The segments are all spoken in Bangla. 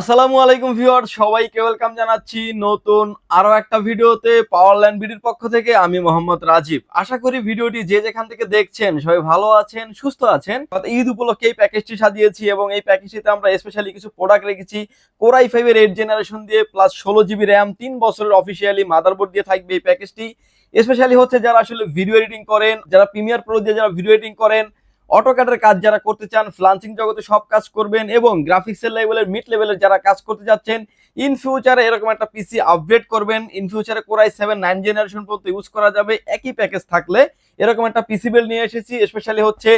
আসসালামু আলাইকুম ভিউয়ার, সবাইকে ওয়েলকাম জানাচ্ছি নতুন আরও একটা ভিডিওতে পাওয়ার ল্যান্ড বিডির পক্ষ থেকে আমি মোহাম্মদ রাজীব। আশা করি ভিডিওটি যে যেখান থেকে দেখছেন সবাই ভালো আছেন, সুস্থ আছেন। ঈদ উপলক্ষে এই প্যাকেজটি সাজিয়েছি এবং এই প্যাকেজটিতে আমরা স্পেশালি কিছু প্রোডাক্ট রেখেছি। কোরাই ফাইভের এইট জেনারেশন দিয়ে প্লাস ষোলো জিবি র্যাম তিন বছরের অফিসিয়ালি মাদারবোর্ড দিয়ে থাকবে এই প্যাকেজটি স্পেশালি হচ্ছে যারা আসলে ভিডিও এডিটিং করেন, যারা প্রিমিয়ার প্রো দিয়ে যারা ভিডিও এডিটিং করেন অটোক্যাডের কাজ যারা করতে চান ফ্লান্সিং জগতে সব কাজ করবেন এবং গ্রাফিক্সের লেভেলের মিড লেভেলের যারা কাজ করতে যাচ্ছেন ইন ফিউচারে এরকম একটা পিসি আপগ্রেড করবেন। ইন ফিউচারে core i seven nine generation পর্যন্ত ইউজ করা যাবে। একই প্যাকেজ থাকলে এরকম একটা পিসি বিল নিয়ে এসেছি স্পেশালি হচ্ছে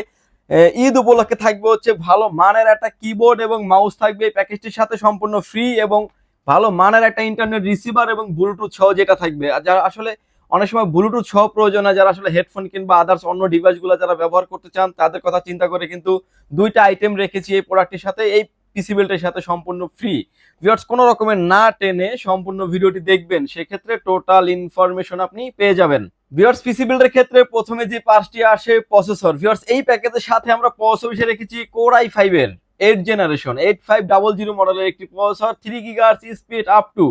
ঈদ উপলক্ষে থাকবে হচ্ছে ভালো মানের একটা কিবোর্ড এবং মাউস থাকবে। এই প্যাকেজটির সাথে সম্পূর্ণ ফ্রি এবং ভালো মানের একটা ইন্টারনেট রিসিভার এবং ব্লুটুথ সহ যেটা থাকবে। আর যারা আসলে অনেক সময় ব্লুটুথ সহ প্রয়োজন হয় যারা আসলে হেডফোন কিংবা আদার্স অন্য ডিভাইসগুলো যারা ব্যবহার করতে চান, তাদের কথা চিন্তা করে কিন্তু দুইটা আইটেম রেখেছি এই প্রোডাক্টের সাথে, এই পিসি বিল্টের সাথে সম্পূর্ণ ফ্রি ভিউয়ার্স কোনো রকমের না টেনে সম্পূর্ণ ভিডিওটি দেখবেন, সেক্ষেত্রে টোটাল ইনফরমেশন আপনি পেয়ে যাবেন। ভিউয়ার্স পিসি বিল্ডের ক্ষেত্রে প্রথমে যে পার্টটি আসে প্রসেসর ভিউয়ার্স এই প্যাকেজের সাথে আমরা প্রসেসর হিসেবে রেখেছি কোর আই ফাইভের eight generation eight five double zero মডেলের একটি processor three gigahertz speed up to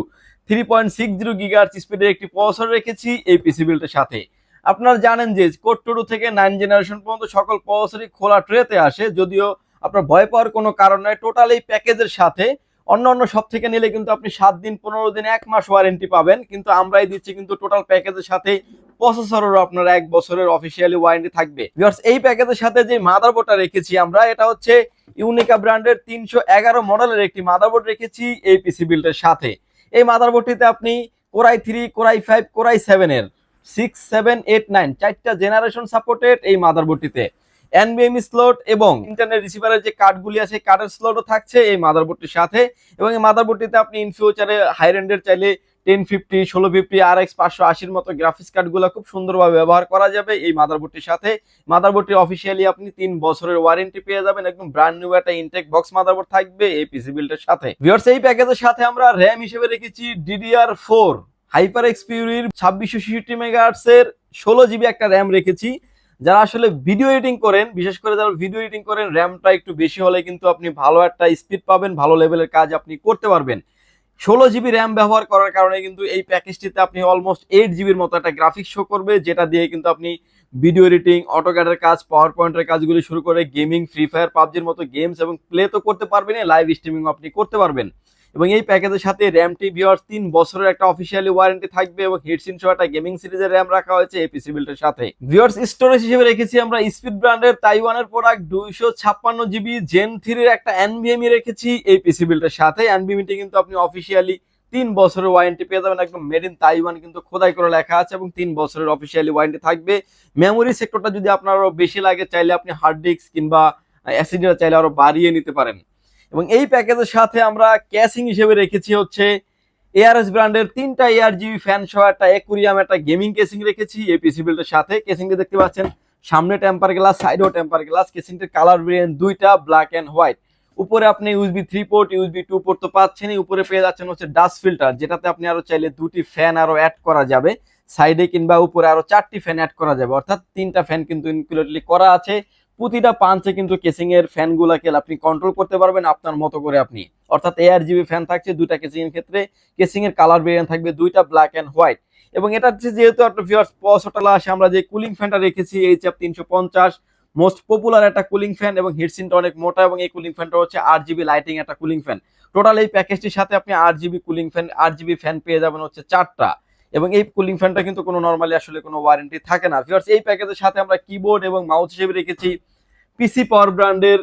three point six zero gigahertz স্পিডের একটি প্রসেসর রেখেছি এই পিসি বিল্ডের সাথে। আপনারা জানেন যে কোড টু থেকে নাইন জেনারেশন পর্যন্ত সকল প্রসেসরই খোলা ট্রেতে আসে, যদিও আপনার ভয় পাওয়ার কোনো কারণ নয় টোটাল এই প্যাকেজের সাথে। অন্য অন্য সব থেকে নিলে কিন্তু আপনি সাত দিন, পনেরো দিন, এক মাস ওয়ারেন্টি পাবেন, কিন্তু আমরাই দিচ্ছি কিন্তু টোটাল প্যাকেজের সাথে প্রসেসরেরও আপনার এক বছরের অফিসিয়ালি ওয়ারেন্টি থাকবে। এই প্যাকেজের সাথে যে মাদারবোর্ডটা রেখেছি আমরা, এটা হচ্ছে ইউনিকা ব্র্যান্ডের তিনশো এগারো মডেলের একটি মাদারবোর্ড রেখেছি এই পিসি বিল্ডের সাথে। এই মাদারবোর্ডটিতে আপনি core i three, core i five, core i সেভেনের, সিক্স, সেভেন, এইট, নাইন চারটা জেনারেশন সাপোর্টেড এই মাদারবোর্ডটিতে। এনবিএমই স্লট এবং ইন্টারনেট রিসিভারের যে কার্ডগুলি আছে কার্ডের স্লটও থাকছে এই মাদারবোর্ডটির সাথে এবং এই মাদারবোর্ডটিতে আপনি ইন ফিউচারে হাই রেন্ডের চাইলে টেন ফিফটি ষোলো ফিফটি আর এক্স পাঁচশো আশির মতো গ্রাফিক্স কার্ডগুলো খুব সুন্দরভাবে ব্যবহার করা যাবে এই মাদারবোর্ডটির সাথে। মাদারবোর্ডটি অফিসিয়ালি আপনি তিন বছরের ওয়ারেন্টি পেয়ে যাবেন, একদম ব্র্যান্ড নিউ একটা ইনটেক বক্স মাদারবোর্ড থাকবে এই পিসি বিল্ডের সাথে। ভিউয়ার্স এই প্যাকেজের সাথে আমরা র্যাম হিসেবে রেখেছি ডিডিআর ফোর হাইপার এক্সপিউরির ছাব্বিশশো ছিষট্টি মেগাহার্টস এর ষোলো জিবি একটা র্যাম রেখেছি। যারা আসলে ভিডিও এডিটিং করেন, বিশেষ করে যারা ভিডিও এডিটিং করেন র্যামটা একটু বেশি হলে কিন্তু আপনি ভালো একটা স্পিড পাবেন, ভালো লেভেলের কাজ আপনি করতে পারবেন। ষোলো জিবি র্যাম ব্যবহার করার কারণে কিন্তু এই প্যাকেজটিতে আপনি অলমোস্ট এইট জিবির মতো একটা গ্রাফিক্স শো করবে, যেটা দিয়ে কিন্তু আপনি ভিডিও এডিটিং অটোক্যাডের কাজ পাওয়ার পয়েন্টের কাজগুলি শুরু করে গেমিং ফ্রি ফায়ার পাবজির মতো গেমস এবং প্লে তো করতে পারবেন লাইভ স্ট্রিমিং আপনি করতে পারবেন। এবং এই প্যাকেজের সাথে র্যামটি ভিওয়ার্স তিন বছরের একটা অফিসিয়ালি ওয়ারেন্টি থাকবে এবং হিটসিন সহ একটা গেমিং সিরিজের র্যাম রাখা হয়েছে এই পিসি বিল্ডের সাথে। ভিওয়ার্স স্টোরেজ হিসেবে রেখেছি আমরা স্পিড ব্র্যান্ডের তাইওয়ানের প্রোডাক্ট দুইশো ছাপ্পান্ন জিবি জেন থ্রির একটা এনভিএমই রেখেছি এই পিসি বিল্ডের সাথে। এনভিএমটি কিন্তু আপনি অফিসিয়ালি তিন বছরের ওয়ারেন্টি পেয়ে যাবেন। একদম মেড ইন তাইওয়ান কিন্তু খোদাই করে লেখা আছে এবং তিন বছরের অফিসিয়ালি ওয়ারেন্টি থাকবে। মেমোরি সেক্টরটা যদি আপনার বেশি লাগে, চাইলে আপনি হার্ড ডিস্ক কিংবা অ্যাসিডিটা চাইলে আরও বাড়িয়ে নিতে পারেন। এবং এই প্যাকেজের সাথে আমরা ক্যাসিং হিসেবে রেখেছি হচ্ছে এআরএস ব্র্যান্ডের তিনটা এয়ার জিবি ফ্যান সহ একটা একুরিয়াম একটা গেমিং কেসিং রেখেছি, এই পিসি বিল্ডের সাথে। কেসিংটা দেখতে পাচ্ছেন, সামনে টেম্পার গ্লাস সাইডেও টেম্পার গ্লাস কেসিংটির কালার ভেরিয়েন্ট দুইটা ব্ল্যাক অ্যান্ড হোয়াইট উপরে আপনি USB three port USB two port তো পাচ্ছেনই। উপরে পেয়ে যাচ্ছেন হচ্ছে ডাস্ট ফিল্টার যেটাতে আপনি আরও চাইলে দুটি ফ্যান আরও অ্যাড করা যাবে। সাইডে কিংবা উপরে আরও চারটি ফ্যান অ্যাড করা যাবে। অর্থাৎ তিনটা ফ্যান কিন্তু ইনক্লুডলি করা আছে। প্রতিটা পাঞ্চে কিন্তু কেসিং এর ফ্যান গুলাকে আপনি কন্ট্রোল করতে পারবেন আপনার মতো করে আপনি। অর্থাৎ এয়ার জিবি ফ্যান থাকছে, দুইটা কেসিং এর ক্ষেত্রে কেসিং এর কালার ভেরিয়েন্ট থাকবে, দুইটা ব্ল্যাক এন্ড হোয়াইট এবং এটা হচ্ছে যেহেতু একটা ভিউয়ার্স পসোটালা আসে, আমরা যে কুলিং ফ্যানটা রেখেছি এইচ এফ তিনশো পঞ্চাশ মোস্ট পপুলার একটা কুলিং ফ্যান এবং হিটসিনটা অনেক মোটা এবং এই কুলিং ফ্যানটা হচ্ছে আট জিবি লাইটিং একটা কুলিং ফ্যান টোটাল এই প্যাকেজটির সাথে আপনি আট জিবি কুলিং ফ্যান আট জিবি ফ্যান পেয়ে যাবেন হচ্ছে চারটা। এবং এই কুলিং ফ্যানটা কিন্তু কোনো নর্মালি আসলে কোনো ওয়ারেন্টি থাকে না। ভিউয়ার্স এই প্যাকেজের সাথে আমরা কিবোর্ড এবং মাউস হিসেবে রেখেছি পিসি পাওয়ার ব্র্যান্ডের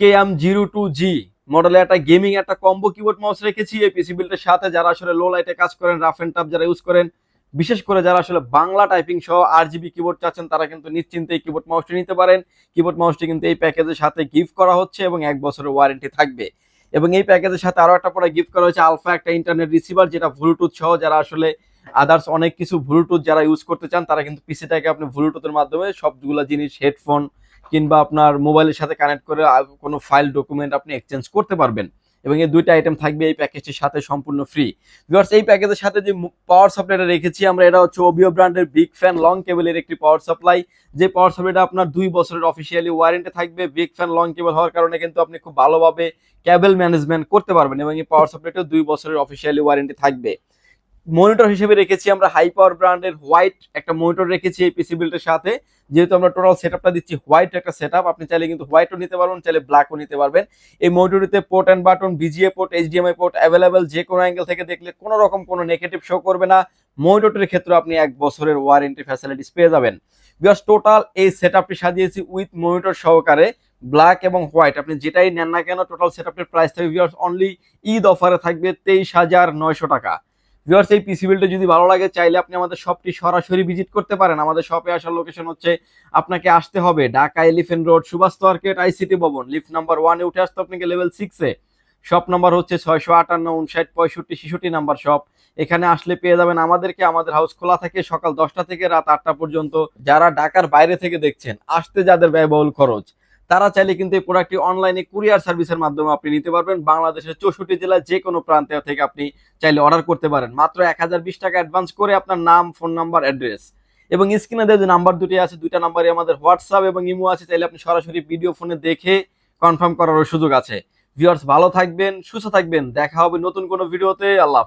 K M zero two G মডেলে একটা গেমিং একটা কম্বো কিবোর্ড মাউস রেখেছি। এই পিসি বিল্ডের সাথে যারা আসলে লো লাইটে কাজ করেন রাফ এন্ড টাফ যারা ইউজ করেন, বিশেষ করে যারা আসলে বাংলা টাইপিং সহ আর জিবি কিবোর্ড চাচ্ছেন, তারা কিন্তু নিশ্চিন্তে এই কিবোর্ড মাউসটি নিতে পারেন। কিবোর্ড মাউসটি কিন্তু এই প্যাকেজের সাথে গিফট করা হচ্ছে এবং এক বছরের ওয়ারেন্টি থাকবে। এবং এই প্যাকেজের সাথে আরও একটা পরে গিফট করা হয়েছে আলফা একটা ইন্টারনেট রিসিভার যেটা ব্লুটুথ সহ যারা আসলে আদার্স অনেক কিছু ব্লুটুথ যারা ইউজ করতে চান, তারা কিন্তু পিসিটাকে আপনি ব্লুটুথের মাধ্যমে সবগুলো জিনিস হেডফোন কিংবা আপনার মোবাইলের সাথে কানেক্ট করে কোনো ফাইল ডকুমেন্ট আপনি এক্সচেঞ্জ করতে পারবেন। এবং এই দুইটা আইটেম থাকবে এই প্যাকেজটির সাথে সম্পূর্ণ ফ্রি ভিউয়ার্স এই প্যাকেজের সাথে যে পাওয়ার সাপ্লাইটা রেখেছি, আমরা এটা হচ্ছে ওবিও ব্র্যান্ডের বিগ ফ্যান লং কেবলের একটি পাওয়ার সাপ্লাই যে পাওয়ার সাপ্লাইটা আপনার দুই বছরের অফিসিয়ালি ওয়ারেন্টি থাকবে বিগ ফ্যান লং কেবল হওয়ার কারণে কিন্তু আপনি খুব ভালোভাবে ক্যাবেল ম্যানেজমেন্ট করতে পারবেন এবং এই পাওয়ার সাপ্লাইটা দুই বছরের অফিসিয়ালি ওয়ারেন্টি থাকবে। মনিটর হিসেবে রেখেছি আমরা হাই পাওয়ার ব্র্যান্ডের হোয়াইট একটা মনিটর রেখেছি এই পিসি বিল্ডের সাথে। যেহেতু আমরা টোটাল সেটআপটা দিচ্ছি হোয়াইট একটা সেটআপ, আপনি চাইলে কিন্তু হোয়াইটও নিতে পারবেন, চাইলে ব্ল্যাকও নিতে পারবেন। এই মনিটরিতে port and button VGA port HDMI port available যে কোনো অ্যাঙ্গেল থেকে দেখলে কোনো রকম কোনো নেগেটিভ শো করবে না। মনিটরের ক্ষেত্রে আপনি এক বছরের ওয়ারেন্টি ফ্যাসিলিটিস পেয়ে যাবেন। বিকজ টোটাল এই সেটআপটি সাজিয়েছি উইথ মনিটর সহকারে ব্ল্যাক এবং হোয়াইট আপনি যেটাই নেন না কেন টোটাল সেট সেটআপটির প্রাইস থাকবে অনলি ঈদ অফারে থাকবে তেইশ হাজার নয়শো টাকা। ভিউয়ার্স এই পিসি বিলটা যদি ভালো লাগে, চাইলে আপনি আমাদের শপটি সরাসরি ভিজিট করতে পারেন। আমাদের শপে আসার লোকেশন হচ্ছে আপনাকে আসতে হবে Dhaka elephant road Subhash market ICT Bhaban. Lift number ওয়ানে উঠে আসতে আপনাকে লেভেল সিক্সে শপ নাম্বার হচ্ছে ছয়শো আটান্ন, উনষাট, পঁয়ষট্টি, ছেষট্টি নাম্বার শপ এখানে আসলে পেয়ে যাবেন আমাদেরকে। আমাদের হাউস খোলা থাকে সকাল দশটা থেকে রাত আটটা পর্যন্ত। যারা ঢাকার বাইরে থেকে দেখছেন, আসতে যাদের ব্যয়বহুল খরচ। তারা চাইলে কিন্তু এই প্রোডাক্টটি অনলাইনে কুরিয়ার সার্ভিসের মাধ্যমে আপনি নিতে পারবেন। বাংলাদেশের চৌষট্টি জেলায় যে কোনো প্রান্তে থেকে আপনি চাইলে অর্ডার করতে পারেন। মাত্র এক হাজার বিশ টাকা অ্যাডভান্স করে আপনার নাম ফোন নাম্বার অ্যাড্রেস এবং স্ক্রিনে যে নাম্বার দুটি আছে, দুইটা নাম্বারে আমাদের হোয়াটসঅ্যাপ এবং ইমো আছে, চাইলে আপনি সরাসরি ভিডিও ফোনে দেখে কনফার্ম করারও সুযোগ আছে। ভিউয়ার্স ভালো থাকবেন, সুস্থ থাকবেন। দেখা হবে নতুন কোনো ভিডিওতে আল্লাহ।